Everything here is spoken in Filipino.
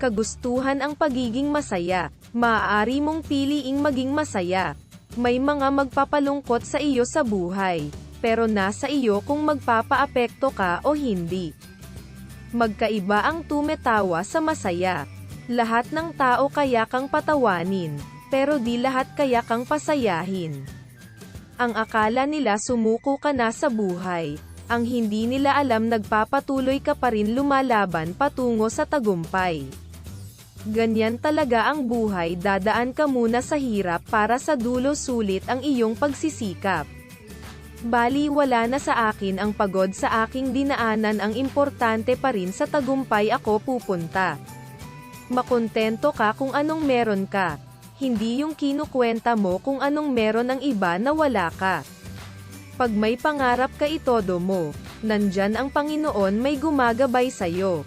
kagustuhan ang pagiging masaya. Maaari mong piliing maging masaya. May mga magpapalungkot sa iyo sa buhay, pero nasa iyo kung magpapaapekto ka o hindi. Magkaiba ang tumetawa sa masaya. Lahat ng tao kaya kang patawanin, pero di lahat kaya kang pasayahin. Ang akala nila sumuko ka na sa buhay, ang hindi nila alam nagpapatuloy ka pa rin lumalaban patungo sa tagumpay. Ganyan talaga ang buhay dadaan ka muna sa hirap para sa dulo sulit ang iyong pagsisikap. Bali wala na sa akin ang pagod sa aking dinaanan ang importante pa rin sa tagumpay ako pupunta. Makontento ka kung anong meron ka, hindi yung kinukwenta mo kung anong meron ng iba na wala ka. Pag may pangarap ka itodo mo, nandyan ang Panginoon may gumagabay sa'yo.